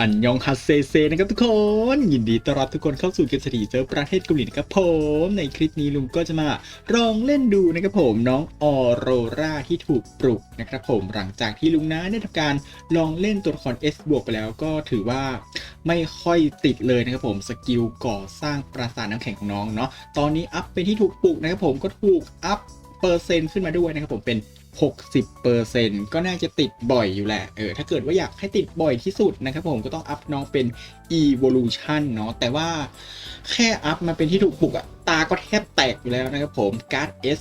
อันยองฮัสเซเซนะครับทุกคน ยินดีต้อนรับทุกคนเข้าสู่เกมสตรีเซิร์ฟประเทศเกาหลีนะครับผม ในคลิปนี้ลุงก็จะมาลองเล่นดูนะครับผมน้องออโรราที่ถูกปลุกนะครับผมหลังจากที่ลุงนะได้ทำการลองเล่นตัวละคร S บวกไปแล้วก็ถือว่าไม่ค่อยติดเลยนะครับผมสกิลก่อสร้างปราสาทน้ำแข็งของน้องเนาะตอนนี้อัพเป็นที่ถูกปลุกนะครับผมก็ถูกอัพเปอร์เซ็นต์ขึ้นมาด้วยนะครับผมเป็น 60%ก็น่าจะติดบ่อยอยู่แหละ เออ ถ้าเกิดว่าอยากให้ติดบ่อยที่สุดนะครับผมก็ต้องอัพน้องเป็น evolution เนาะ แต่ว่าแค่อัพมาเป็นที่ถูกปลุกอะตาก็แทบแตกอยู่แล้วนะครับผม การ์ด S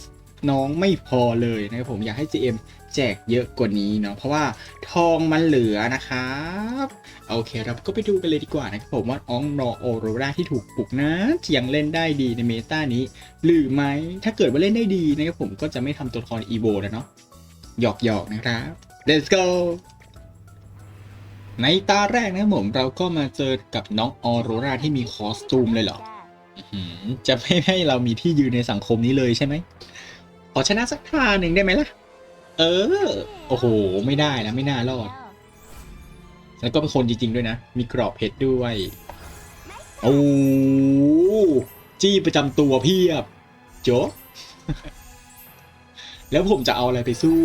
น้องไม่พอเลยนะครับผมอยากให้ GM แจกเยอะกว่านี้เนาะเพราะว่าทองมันเหลือนะครับโอเคเราก็ไปดูกันเลยดีกว่านะครับผมว่าอองนอโอโรราที่ถูกปลุกนะจะยังเล่นได้ดีในเมตานี้ หรือไหมถ้าเกิดว่าเล่นได้ดีนะครับผมก็จะไม่ทำตัวละครอีโวแล้วเนาะ หยอกหยอกๆนะครับ let's go ในตาแรกนะผมเราก็มาเจอกับน้องออโรราที่มีคอสตูมเลยเหรอจะไม่ให้เรามีที่ยืนในสังคมนี้เลยใช่ไหมขอชนะสักทาหนึ่งได้ไหมล่ะ เออ โอ้โห ไม่ได้แล้วไม่น่ารอด แล้วก็เป็นคนจริง ๆ ด้วยนะ มีกรอบเพชรด้วย โอ้ จี้ประจำตัวเพียบ โจ๊ะ แล้วผมจะเอาอะไรไปสู้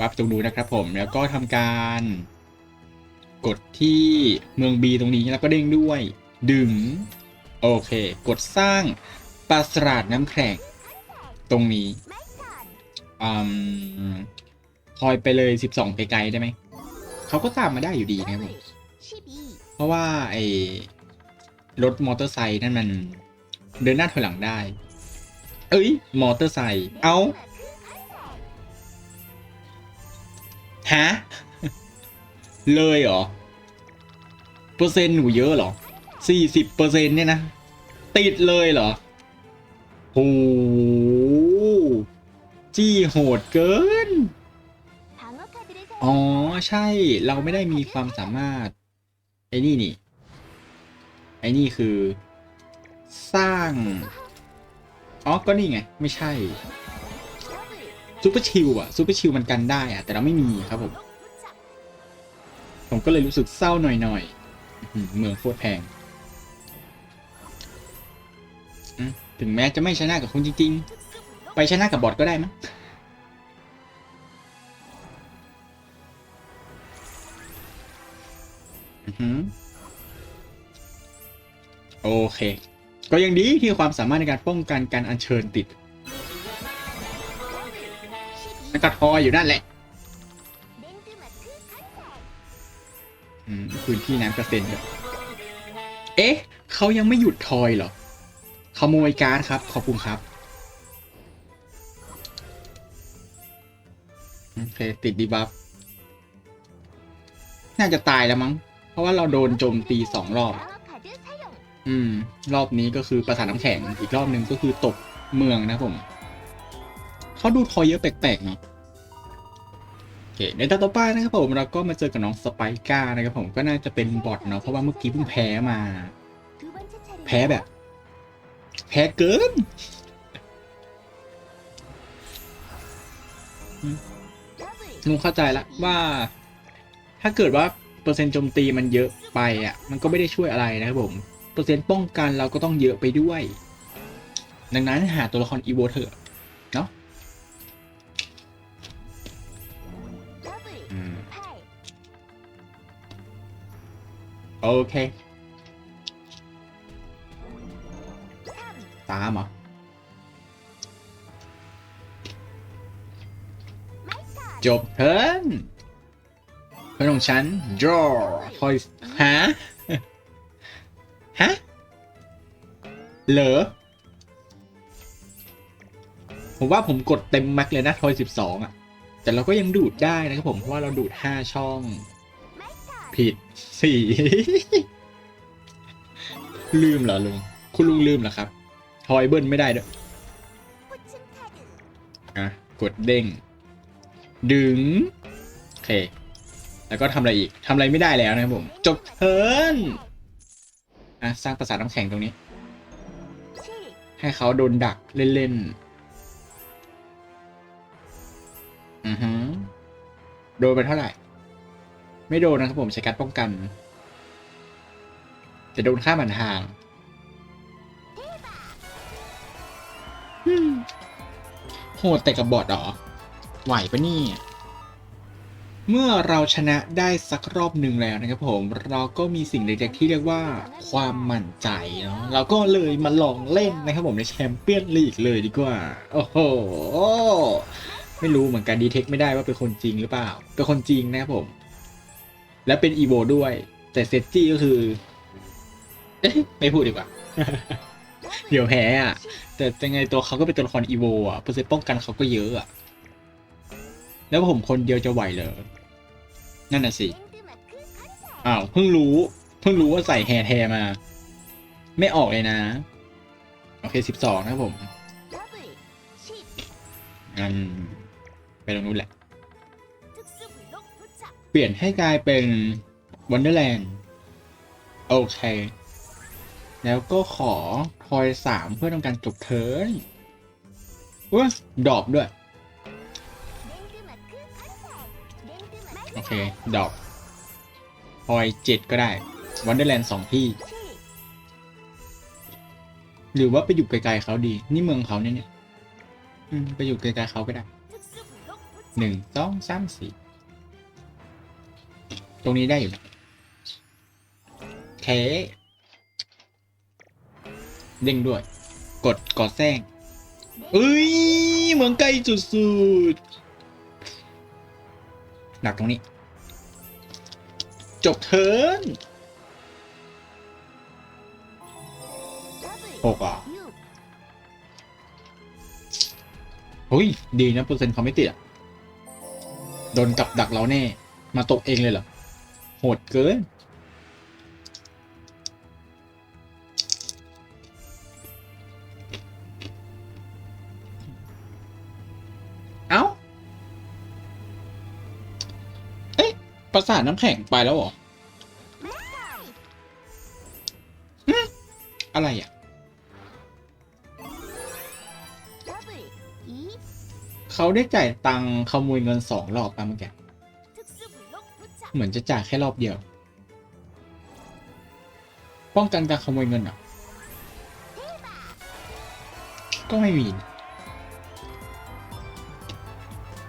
วับตรงนู้นนะครับผมแล้วก็ทำการกดที่เมือง B ตรงนี้แล้วก็เด้งด้วย ดึง โอเค กดสร้างปราสาทน้ำแข็งตรงนี้อืมคอยไปเลย 12 ไปไกลได้ไหม เขาก็ตามมาได้อยู่ดีนะครับผมเพราะว่าไอ้รถมอเตอร์ไซค์นั่นมัน เดินหน้าถอยหลังได้ เอ้ย มอเตอร์ไซค์เอาฮะ เลยเหรอ เปอร์เซ็นต์หนูเยอะเหรอสี่สิบเปอร์เซ็นต์เนี่ยนะ ติดเลยเหรอโหจี้โหดเกิน อ๋อ ใช่ เราไม่ได้มีความสามารถ ไอ้นี่นี่ ไอ้นี่คือ สร้าง อ๋อ ก็นี่ไง ไม่ใช่ซูเปอร์ชิลอะซูเปอร์ชิลมันกันได้อะแต่เราไม่มีครับผม ผมก็เลยรู้สึกเศร้าหน่อยๆอื้อหือเมืองโคตรแพง ถึงแม้จะไม่ชนะกับคุณจริง ๆ ไปชนะกับบอทก็ได้มั้งโอเค ก็ยังดีที่ความสามารถในการป้องกันการอัญเชิญติดแล้วก็ทอยอยู่นั่นแหละอืมพื้นที่น้ำกระเซ็นแบบเอ๊ะ เขายังไม่หยุดทอยเหรอ ขโมยการ์ดครับ ขอบคุณครับ โอเค ติดดีบัฟ น่าจะตายแล้วมั้ง เพราะว่าเราโดนโจมตีสองรอบ อืม รอบนี้ก็คือประสาทน้ำแข็ง อีกรอบหนึ่งก็คือตกเมืองนะผม เขาดูทอยเยอะแปลกๆเนาะโอเคในตอนต่อไปนะครับผมเราก็มาเจอกับน้องสไปก้านะครับผมก็น่าจะเป็นบอทเนาะเพราะว่าเมื่อกี้เพิ่งแพ้มา แพ้แบบ แพ้เกินลุงเข้าใจล้วว่า ถ้าเกิดว่าเปอร์เซ็นต์โจมตีมันเยอะไปอะ มันก็ไม่ได้ช่วยอะไรนะครับผม เปอร์เซ็นต์ป้องกันเราก็ต้องเยอะไปด้วย ดังนั้นหาตัวละครอีโวเถอะเนาะอืมโอเค ตามเหรอจบเทิร์นเพื่อนของฉัน draw ทอยฮะ ฮะ เหรอ ผมว่าผมกดเต็มแม็กเลยนะทอยสิบสองอะ แต่เราก็ยังดูดได้นะครับผม เพราะว่าเราดูดห้าช่อง ผิดสี่ลืมเหรอลุง คุณลุงลืมเหรอครับทอยเบิ้ลไม่ได้ด้วยอะ กดเด้ง ดึง โอเค แล้วก็ทำอะไรอีกทำอะไรไม่ได้แล้วนะครับผม จบเทิร์น อะสร้างปราสาทน้ำแข็งตรงนี้ ให้เขาโดนดักเล่นๆอือฮึโดนไปเท่าไหร่ ไม่โดนนะครับผมใช้การดป้องกัน จะโดนค่ามันทางอืมโหดแต่กับบอดเหรอ ไหวปะเนี่ย เมื่อเราชนะได้สักรอบหนึ่งแล้วนะครับผม เราก็มีสิ่งเล็กๆที่เรียกว่าความมั่นใจเนาะเราก็เลยมาลองเล่นนะครับผมในแชมเปี้ยนลีกเลยดีกว่า โอ้โหไม่รู้เหมือนกันดีเทคไม่ได้ว่าเป็นคนจริงหรือเปล่า เป็นคนจริงนะครับผม และเป็นอีโวด้วย แต่เซตจี้ก็คือ เอ๊ะไม่พูดดีกว่า เดี๋ยวแพ้อะ แต่ยังไงตัวเขาก็เป็นตัวละครอีโวอะเปอร์เซ็นต์ป้องกันเขาก็เยอะอะแล้วผมคนเดียวจะไหวเหรอ นั่นน่ะสิ อ้าว เพิ่งรู้ เพิ่งรู้ว่าใส่แฮร์แทมา ไม่ออกเลยนะ โอเคสิบสองนะผมงั้นไปตรงนู้นแหละ เปลี่ยนให้กลายเป็นวันเดอร์แลนด์โอเค แล้วก็ขอพอยสามเพื่อทำการจบเทิร์นว้าดอปด้วย เค ดอปพอยเจ็ดก็ได้วันเดอร์แลนด์สองที่ หรือว่าไปอยู่ไกลๆเขาดี นี่เมืองเขาเนี่ยเนี่ยไปอยู่ไกลๆเขาก็ได้หนึ่งสองสามสี่ตรงนี้ได้อยู่เคเด้งด้วย กดกดแซงเอ้ยเหมือนไกลสุดๆหนักตรงนี้ จบเทิร์นหกอะเฮ้ย ดีนะเปอร์เซ็นต์เขาไม่ติดอะ โดนกับดักเราแน่ มาตกเองเลยเหรอ โหดเกิน ระสาทน้ำแข็งไปแล้วเหรอหึอะไรอะ เขาได้จ่ายตังค์ขโมยเงินสองรอบป่ะเมื่อกี้เหมือนจะจ่ายแค่รอบเดียว ป้องกันการขโมยเงินเหรอะ ก็ไม่มีนะ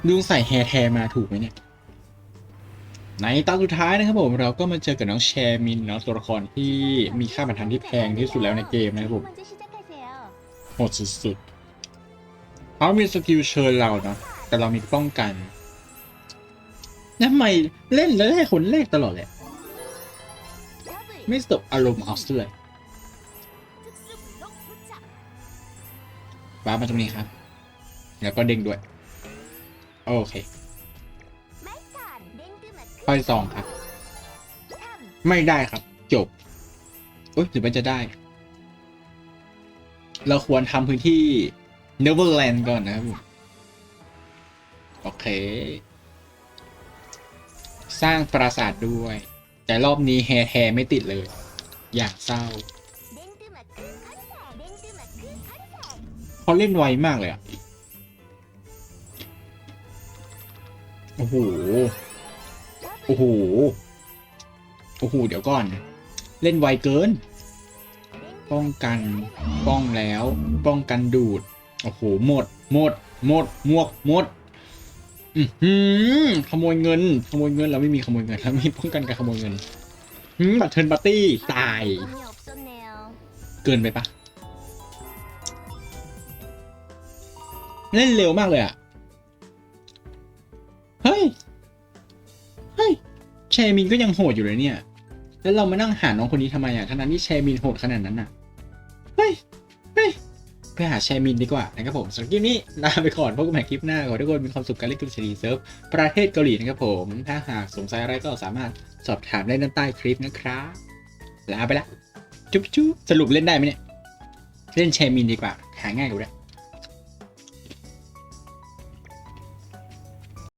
ลุงใส่แฮร์แทร์มาถูกไหมเนี่ย ในตอนสุดท้ายนะครับผมเราก็มาเจอกับน้องแชร์มินเนาะตัวละครที่มีค่าบรรทัดที่แพงที่สุดแล้วในเกมนะครับผมโหดสุดๆเขามีสกิลเชิญเราเนาะแต่เรามีป้องกันทำไมเล่นแล้วได้คนแรกตลอดเลยไม่สบอารมณ์เอาซะเลยว้าร์ปมาตรงนี้ครับ แล้วก็เด้งด้วย โอเค พอยสองครับ ไม่ได้ครับ จบเอ้ยหรือมันจะได้ เราควรทำพื้นที่เนเวอร์แลนด์ก่อนนะครับโอเค สร้างปราสาทด้วย แต่รอบนี้แฮร์แฮร์ไม่ติดเลย อยากเศร้าเขาเล่นไวมากเลยอะโอ้โห โอ้โห โอ้โห เดี๋ยวก่อน เล่นไวเกิน ป้องกัน ป้องแล้ว ป้องกันดูด โอ้โห หมด หมด หมด หมวก หมด อือขโมยเงิน ขโมยเงิน เราไม่มีขโมยเงิน เรามีป้องกันการขโมยเงินหืมบัตรเทิร์นปาร์ตี้ ตาย เกินไปปะ เล่นเร็วมากเลยอะ ชมินก็ยังโหดอยู่เลยเนี่ย แล้วเรามานั่งหาน้องคนนี้ทำไมอะทั้งนั้นที่แชมินโหดขนาดนั้นอะเฮ้ย เฮ้ยไปหาแชมินดีกว่านะครับผมสำหรับคลิปนี้ลาไปก่อนพบกันใหม่คลิปหน้าขอให้ทุกคนมีความสุขการเล่นเกมซีรีเซิร์ฟประเทศเกาหลีนะครับผม ถ้าหากสงสัยอะไรก็สามารถสอบถามได้ด้านใต้คลิปนะครับลาไปละจุ๊บจุ๊บสรุปเล่นได้ไหมเนี่ย เล่นแชมินดีกว่า หาง่ายกว่าด้วย